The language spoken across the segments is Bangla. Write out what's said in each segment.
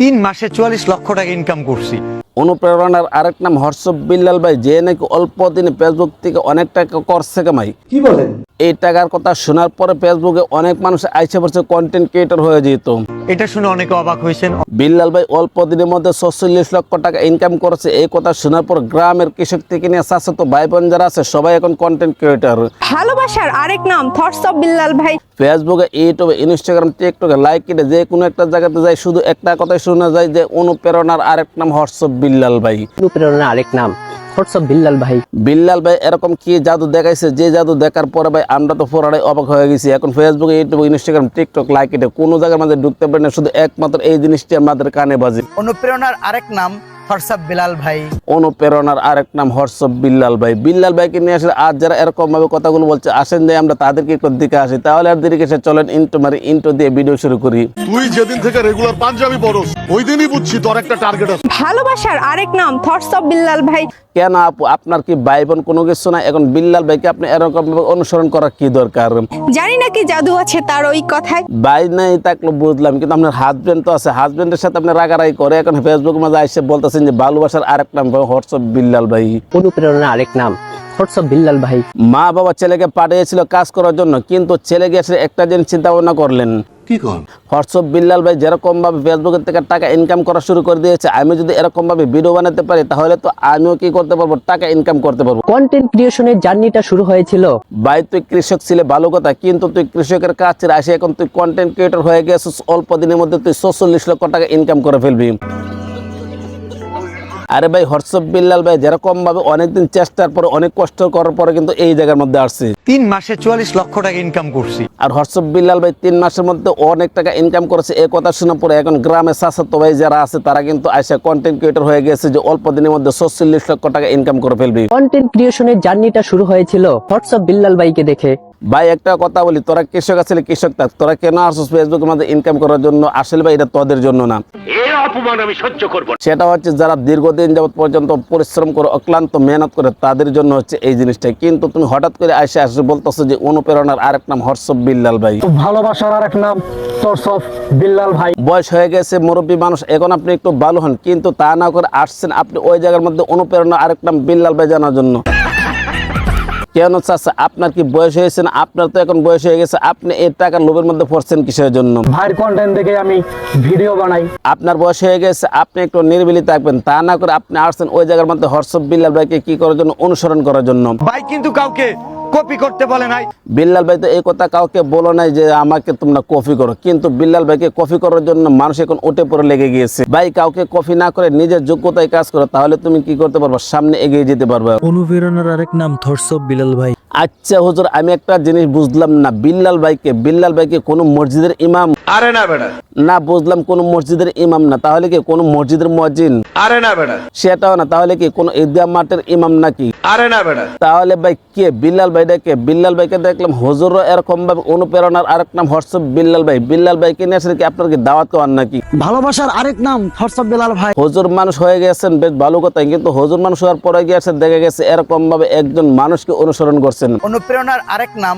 তিন মাসে চুয়াল্লিশ লক্ষ টাকা ইনকাম করছি। অনুপ্রেরণার আরেক নাম হর্ষব বিল্লাল ভাই যে নাকি অল্প দিনে ফেসবুক থেকে অনেক টাকা করছে কামাই। কি বলেন? এই টাকার কথা শোনার পরে ফেসবুকে অনেক মানুষ আইসে পড়ছে কন্টেন্ট ক্রিয়েটর হয়ে যেত। এটা শুনে অনেকে অবাক হয়েছেন। বিল্লাল ভাই অল্প দিনের মধ্যে ছচল্লিশ লক্ষ টাকা ইনকাম করেছে। এই কথা শোনার পর গ্রামের কৃষক থেকে নিয়ে চাষাত ভাই বোন যারা আছে সবাই এখন কন্টেন্ট ক্রিয়েটর ভালোবাসার আরেক নাম থটস অফ বিল্লাল ভাই। ফেসবুকে ইউটিউবে ইনস্টাগ্রাম টিকটকে লাইক কেটে যে কোনো একটা জায়গাতে যায় শুধু একটা কথাই শোনা যায় যে অনুপ্রেরণার আরেক নাম হর্ষব বিল্লাল ভাই। অনুপ্রেরণা আরেক নাম বিল্লাল ভাই। বিল্লাল ভাই এরকম কি জাদু দেখাইছে? যে জাদু দেখার পরে ভাই আমরা তো পুরাটাই অবাক হয়ে গেছি। এখন Facebook YouTube Instagram TikTok like এটা কোনো জায়গার মধ্যে ঢুকতে পারে না। শুধু একমাত্র এই জিনিসটি আমাদের কানে বাজে। অনুপ্রেরণার আরেক নাম হর্ষাব বিলাল ভাই। অনুপ্রেরণার আরেক নাম হর্ষব বিল্লাল ভাই। বিল্লাল ভাইকে নিয়ে আসলে আজ যারা এরকম ভাবে কথাগুলো বলছে আসেন যে আমরা তাদেরকে একটু দিকে আসি। তাহলে আর দিকে সে চলেন ইন্টো মারি ইন্টো দিয়ে ভিডিও শুরু করি। তুই যেদিন থেকে রেগুলার পাঞ্জাবি পরস ওই দিনই বুঝছি তোর একটা টার্গেট আছে। ভালোবাসার আরেক নাম থটস অফ বিল্লাল ভাই। কেন আপু আপনার কি ভাই বোন কোনো কিছু না এখন বিল্লাল ভাইকে আপনি এরকম অনুসরণ করার কি দরকার? জানি না কি জাদু আছে তার ওই কথায়। ভাই নাই থাকলে বুঝলাম কিন্তু আপনার হাজবেন্ড তো আছে। হাজবেন্ডের সাথে আপনি রাগারাগি করে এখন ফেসবুক মাঝে এসে বলতেছেন যে ভালোবাসার আরেক নাম হোয়াটসঅ্যাপ বিল্লাল ভাই। অনুপ্রেরণা আরেক নাম বিল্লাল ভাই। মা বাবা ছেলেকে পাঠিয়েছিল কাজ করার জন্য কিন্তু ছেলে গেছে একটা জিনিস চিন্তা ভাবনা করলেন। কি কন? হোয়াটসঅ্যাপ বিল্লাল ভাই যেরকম ভাবে ফেসবুকের থেকে টাকা ইনকাম করা শুরু করে দিয়েছে আমি যদি এরকম ভাবে ভিডিও বানাতে পারি তাহলে তো আমিও কি করতে পারব? টাকা ইনকাম করতে পারব। কন্টেন্ট ক্রিয়েশনের জার্নিটা শুরু হয়েছিল। ভাই তুই কৃষক ছিলে ভালো কথা কিন্তু তুই কৃষকের কাজ ছিল আসে এখন তুই কন্টেন্ট ক্রিয়েটর হয়ে গেছিস অল্প দিনের মধ্যে তুই চল্লিশ লক্ষ টাকা ইনকাম করে ফেলবি। আরে ভাই হর্ষব বিল্লাল ভাই যেরকম ভাবে অনেকদিন চেষ্টার পরে অনেক কষ্ট করার পরে কিন্তু এই জায়গার মধ্যে আসছে। তিন মাসে চুয়াল্লিশ লক্ষ টাকা ইনকাম করছি। আর হর্ষব বিল্লাল ভাই তিন মাসের মধ্যে অনেক টাকা ইনকাম করেছে। এই কথা শোনার পরে এখন গ্রামে চাষাতো ভাই যারা আছে তারা কিন্তু আসে কন্টেন্ট ক্রিয়েটর হয়ে গেছে যে অল্প দিনের মধ্যে চল্লিশ লক্ষ টাকা ইনকাম করে ফেলবি। কন্টেন্ট ক্রিয়েশনের জার্নিটা শুরু হয়েছিল অফ বিল্লাল ভাইকে দেখে। ভাই একটা কথা বলি তোরা কৃষক আছে কৃষক থাক। তোরা কেন আসছিস ফেসবুকের মধ্যে ইনকাম করার জন্য? আসলে ভাই এটা তোদের জন্য না। সেটা হচ্ছে যারা দীর্ঘদিন যাবত পর্যন্ত পরিশ্রম করে অক্লান্ত মেহনত করে তাদের জন্য হচ্ছে এই জিনিসটা। কিন্তু তুমি হঠাৎ করে আসে আসে বলতেছো যে অনুপ্রেরণার আরেক নাম হর্ষব বিল্লাল ভাই। ভালোবাসার আরেক নাম থটস বিল্লাল ভাই। বয়স হয়ে গেছে মুরব্বী মানুষ এখন আপনি একটু ভালো হন। কিন্তু তা না করে আসছেন আপনি ওই জায়গার মধ্যে অনুপ্রেরণা আরেক নাম বিল্লাল ভাই জানার জন্য। কেন চাচ্ছে আপনার কি বয়স হয়েছে না? আপনার তো এখন বয়স হয়ে গেছে। আপনি এই টাকার লোভের মধ্যে পড়ছেন কিসের জন্য? ভাইয়ের কন্টেন্ট দেখে আমি ভিডিও বানাই। আপনার বয়স হয়ে গেছে আপনি একটু নির্বিলি থাকবেন। তা না করে আপনি আসছেন ওই জায়গার মধ্যে হর্ষব বিল্লা ভাইকে কি করার জন্য? অনুসরণ করার জন্য। ভাই কিন্তু কাউকে কপি করতে বলে নাই। বিল্লাল ভাই তো এই কথা কাউকে বলো নাই যে আমাকে তোমরা কফি করো। কিন্তু বিল্লাল ভাইকে কফি করার জন্য মানুষ এখন উঠে পড়ে লেগে গিয়েছে। ভাই কাউকে কফি না করে নিজের যোগ্যতায় কাজ করো তাহলে তুমি কি করতে পারবে? সামনে এগিয়ে যেতে পারবে। অনুপ্রেরণার আরেক নাম থরসব বিল্লাল বিলাল ভাই। আচ্ছা হুজুর আমি একটা জিনিস বুঝলাম না। বিল্লাল ভাইকে বিল্লাল ভাইকে কোনো মসজিদের ইমাম আরে না বেটা। না বুঝলাম কোনো মসজিদের ইমাম না তাহলে কি কোনো মসজিদের মজিন আরে না বেটা। সেটাও না তাহলে কি কোনো ঈদগাহ মাঠের ইমাম নাকি? আরে না বেটা। তাহলে ভাই কে? বিল্লাল ভাইটা কে বিল্লাল ভাইকে দেখলাম হুজুর এরকম ভাবে অনুপ্রেরণার আরেক নাম হোয়াটসঅ্যাপ বিল্লাল ভাই। বিল্লাল ভাইকে নিয়ে আসলে কি আপনার কি দাওয়াত করার নাকি? ভালোবাসার আরেক নাম অফ বিল্লাল ভাই। হুজুর মানুষ হয়ে গেছেন বেশ ভালো কথা কিন্তু হুজুর মানুষ হওয়ার পরে গিয়েছে দেখা গেছে এরকম ভাবে একজন মানুষকে অনুসরণ করছেন। অনুপ্রেরণার আরেক নাম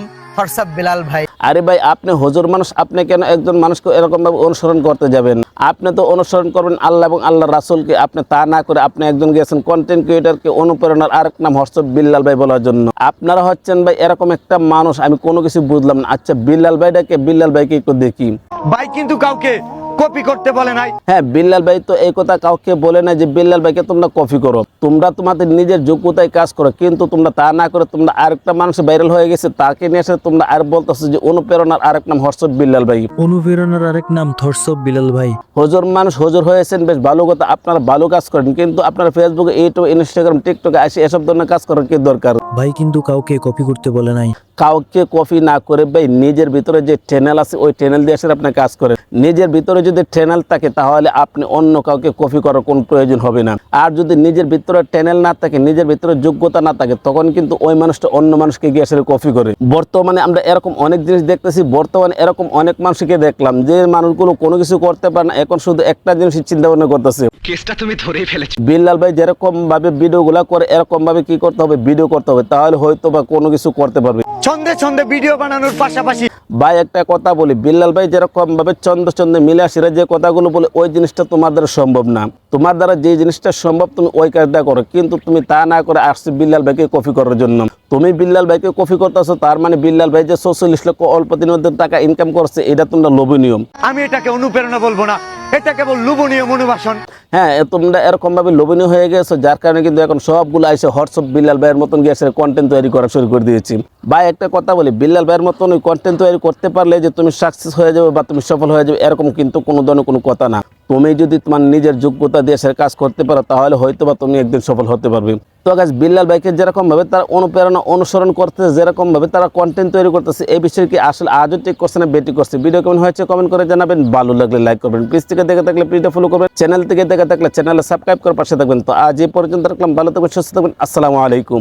বিলাল ভাই? আরে ভাই আপনি হজুর মানুষ আপনি কেন একজন মানুষকে এরকম ভাবে অনুসরণ করতে যাবেন? আপনি তো অনুসরণ করবেন আল্লাহ এবং আল্লাহ রাসুলকে আপনি তা না করে আপনি একজন গিয়েছেন কন্টেন্ট ক্রিয়েটারকে অনুপ্রেরণার আরেক নাম বিল্লাল ভাই বলার জন্য। আপনারা হচ্ছেন ভাই এরকম একটা মানুষ আমি কোনো কিছু বুঝলাম না। আচ্ছা বিল্লাল ভাইটাকে বিল্লাল ভাইকে একটু দেখি। ভাই কিন্তু কাউকে কপি করতে বলে নাই। হ্যাঁ বিল্লাল ভাই তো এই কথা কাউকে বলে না যে বিল্লাল ভাইকে তোমরা কপি করো। তোমরা তোমাদের নিজের যোগ্যতায় কাজ করো কিন্তু তোমরা তা না করে তোমরা আরেকটা মানুষ ভাইরাল হয়ে গেছে তাকে নিয়ে এসে তোমরা আর বলতেছো যে অনুপ্রেরণার আরেক নাম হর্ষব বিল্লাল ভাই। অনুপ্রেরণার আরেক নাম থটস অফ বিলাল ভাই। হজুর মানুষ হজুর হয়েছেন বেশ ভালো কথা আপনারা ভালো কাজ করেন কিন্তু আপনারা ফেসবুকে ইউটিউব ইনস্টাগ্রাম টিকটকে আসে এসব ধরনের কাজ করার কি দরকার? ভাই কিন্তু কাউকে কপি করতে বলে নাই। কাউকে কপি না করে ভাই নিজের ভিতরে যে চ্যানেল আছে ওই চ্যানেল দিয়ে এসে আপনি কাজ করেন। নিজের ভিতরে যদি চ্যানেল থাকে তাহলে আপনি অন্য কাউকে কপি করার কোনো প্রয়োজন হবে না। আর যদি নিজের ভিতরে চ্যানেল না থাকে নিজের ভিতরে যোগ্যতা না থাকে তখন কিন্তু ওই মানুষটা অন্য মানুষকে গিয়ে আসলে কপি করে। বর্তমানে আমরা এরকম অনেক জিনিস দেখতেছি বর্তমানে এরকম অনেক মানুষকে দেখলাম যে মানুষগুলো কোনো কিছু করতে পারে না এখন শুধু একটা জিনিসের চিন্তা ভাবনা করতেছে। কেসটা তুমি ধরেই ফেলেছো। বিল্লাল ভাই যেরকম ভাবে ভিডিওগুলো করে এরকম ভাবে কি করতে হবে? ভিডিও করতে হবে তাহলে হয়তো বা কোনো কিছু করতে পারবে। ছন্দে ছন্দে ভিডিও বানানোর পাশাপাশি ভাই একটা কথা বলি বিল্লাল ভাই যেরকম ভাবে চন্দ্র চন্দ্র মিলে প্রবাসীরা যে কথাগুলো বলে, ওই জিনিসটা তোমার দ্বারা সম্ভব না। তোমার দ্বারা যে জিনিসটা সম্ভব, তুমি ওই কাজটা করো। কিন্তু তুমি তা না করে আসছে বিল্লাল ভাইকে কফি করার জন্য। তুমি বিল্লাল ভাইকে কফি করতেছো, তার মানে বিল্লাল ভাই যে চৌচল্লিশ লক্ষ অল্প দিনের মধ্যে টাকা ইনকাম করছে, এটা তোমরা লোভনীয়। আমি এটাকে অনুপ্রেরণা বলব না। এটা কেবল লোভনীয় মনোবাসন। হ্যাঁ তোমরা এরকম ভাবে লোভনীয় হয়ে গেছো, যার কারণে কিন্তু এখন সবগুলো আইসে হোয়াটসঅ্যাপ বিল্লাল ভাইয়ের মতন গেছে কন্টেন্ট তৈরি করা শুরু করে দিয়েছি। ভাই, একটা কথা বলি, বিল্লাল ভাইয়ের মতন ওই কন্টেন্ট তৈরি করতে পারলে যে তুমি সাকসেস হয়ে যাবে বা তুমি সফল হয়ে যাবে, এরকম কিন্তু কোনো ধরনের কোনো কথা না। তুমি যদি তোমার নিজের যোগ্যতা দিয়ে কাজ করতে পারো, তাহলে হয়তো বা তুমি একদিন সফল হতে পারবে। তো গাছ বিল্লাল ভাইকে যেরকম ভাবে তারা অনুপ্রেরণা, অনুসরণ করতেছে যেরকম ভাবে তারা কন্টেন্ট তৈরি করতেছে, এই বিষয়ে কি আসলে আজও ঠিক করছে না বেটি করছে? ভিডিও কেমন হয়েছে কমেন্ট করে জানাবেন। ভালো লাগলে লাইক করবেন। প্লিজ থেকে দেখে থাকলে প্লিজটা ফলো করবেন। চ্যানেল থেকে দেখে থাকলে চ্যানেলে সাবস্ক্রাইব করে পাশে থাকবেন। তো আজ এই পর্যন্ত রাখলাম। ভালো থাকবেন, সুস্থ থাকবেন। আসসালামু আলাইকুম।